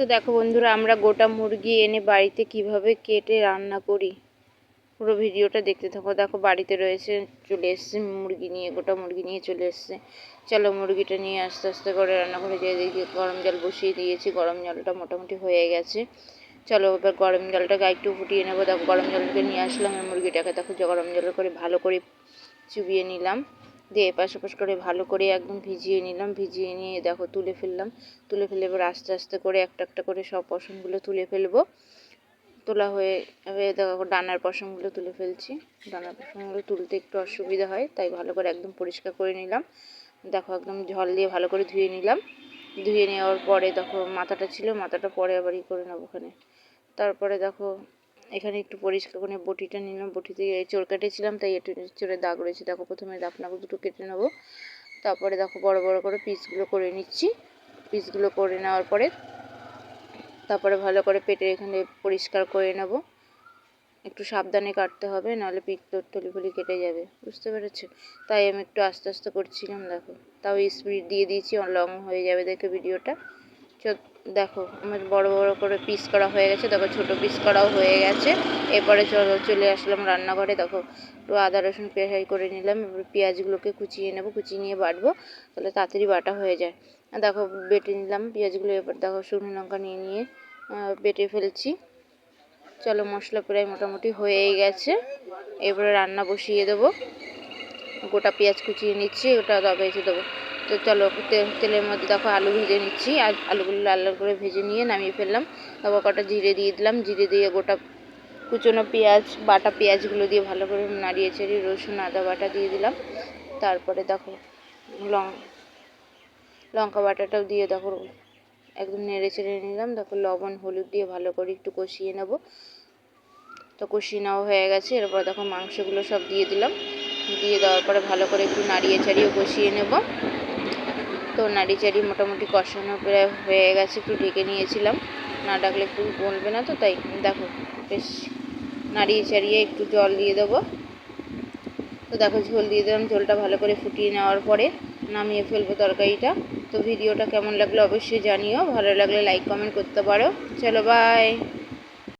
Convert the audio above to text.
তো দেখো বন্ধুরা, আমরা গোটা মুরগি এনে বাড়িতে কীভাবে কেটে রান্না করি পুরো ভিডিওটা দেখতে থাকো। দেখো, বাড়িতে রয়েছে, চলে এসছে মুরগি নিয়ে, গোটা মুরগি নিয়ে চলে এসছে। চলো মুরগিটা নিয়ে আস্তে আস্তে করে রান্না করে যেয়ে দেখি গরম জল বসিয়ে দিয়েছি, গরম জলটা মোটামুটি হয়ে গেছে। চলো এবার গরম জলটাকে একটু ফুটিয়ে নেব। দেখো, গরম জলটাকে নিয়ে আসলাম মুরগিটাকে। দেখো গরম জল করে ভালো করে চুবিয়ে নিলাম। দিয়ে এপাশ ওপাশ করে ভালো করে একদম ভিজিয়ে নিলাম, ভিজিয়ে নিয়ে দেখো তুলে ফেললাম। তুলে ফেলে এবার আস্তে আস্তে করে একটা একটা করে সব পশমগুলো তুলে ফেলব। তোলা হয়ে দেখো ডানার পশমগুলো তুলে ফেলছি। ডানার পশমগুলো তুলতে একটু অসুবিধা হয়, তাই ভালো করে একদম পরিষ্কার করে নিলাম। দেখো একদম জল দিয়ে ভালো করে ধুয়ে নিলাম। ধুয়ে নেওয়ার পরে দেখো মাথাটা ছিল, মাথাটা পরে আবার ই করে নেব ওখানে। তারপরে দেখো এখানে একটু পরিষ্কার করে বটিটা নিলাম। বটিতে চোর কেটেছিলাম, তাই একটু চোরে দাগ রয়েছে। দেখো প্রথমে দাপনাগুলো দুটো কেটে নেব। তারপরে দেখো বড় বড় করে পিসগুলো করে নিচ্ছি। পিসগুলো করে নেওয়ার পরে তারপরে ভালো করে পেটে এখানে পরিষ্কার করে নেব। একটু সাবধানে কাটতে হবে, নাহলে পিঠ তলি ফলি কেটে যাবে। বুঝতে পেরেছ তাই আমি একটু আস্তে আস্তে করছিলাম, দেখো। তাও স্পিড দিয়ে দিয়েছি, লং হয়ে যাবে দেখে ভিডিওটা। দেখো, আমার বড় বড় করে পিস করা হয়ে গেছে, দেখো ছোট পিস করাও হয়ে গেছে। এরপরে চলো, চলে আসলাম রান্নাঘরে, দেখো একটু আদা, রসুন পেঁয়াজ করে নিলাম, এবার পেঁয়াজগুলোকে কুচিয়ে নেব, কুচিয়ে নিয়ে বাটবো, তাহলে তাড়াতাড়ি বাটা হয়ে যায়। দেখো, বেটে নিলাম পেঁয়াজগুলো, এবার দেখো শুকনো লঙ্কা নিয়ে নিয়ে বেটে ফেলছি। চলো, মশলা প্রায় মোটামুটি হয়েই গেছে। এবারে রান্না বসিয়ে দেবো। গোটা পেঁয়াজ কুচিয়ে নিচ্ছি ওটা তরকারিতে দেবো। তো চলো তেলের মধ্যে দেখো আলু ভেজে নিচ্ছি। আর আলুগুলো লাল লাল করে ভেজে নিয়ে নামিয়ে ফেললাম। তারপর কটা জিরে দিয়ে দিলাম। জিরে দিয়ে গোটা কুচনো পেঁয়াজ, বাটা পেঁয়াজগুলো দিয়ে ভালো করে নাড়িয়ে চাড়িয়ে রসুন, আদা বাটা দিয়ে দিলাম। তারপরে দেখো লং, লঙ্কা বাটাটাও দিয়ে দেখো একদম নেড়ে চেড়ে নিলাম। দেখো লবণ, হলুদ দিয়ে ভালো করে একটু কষিয়ে নেব। তো কষিয়ে নেওয়া হয়ে গেছে। এরপর দেখো মাংসগুলো সব দিয়ে দিলাম। দিয়ে দেওয়ার পরে ভালো করে একটু নাড়িয়ে চাড়িয়ে কষিয়ে নেব। তো নাড়ি চাড়ি মোটামুটি কষানো প্রায় হয়ে গেছে, একটু ঢেকে নিয়েছিলাম। না ডাকলে একটু বলবে না তো, তাই দেখো, বেশ নাড়িয়ে চাড়িয়ে একটু জল দিয়ে দেবো। তো দেখো, ঝোল দিয়ে দিলাম, ঝোলটা ভালো করে ফুটিয়ে নেওয়ার পরে নামিয়ে ফেলব তরকারিটা। তো ভিডিওটা কেমন লাগল অবশ্যই জানিও, ভালো লাগলে লাইক কমেন্ট করতে পারো। চলো বাই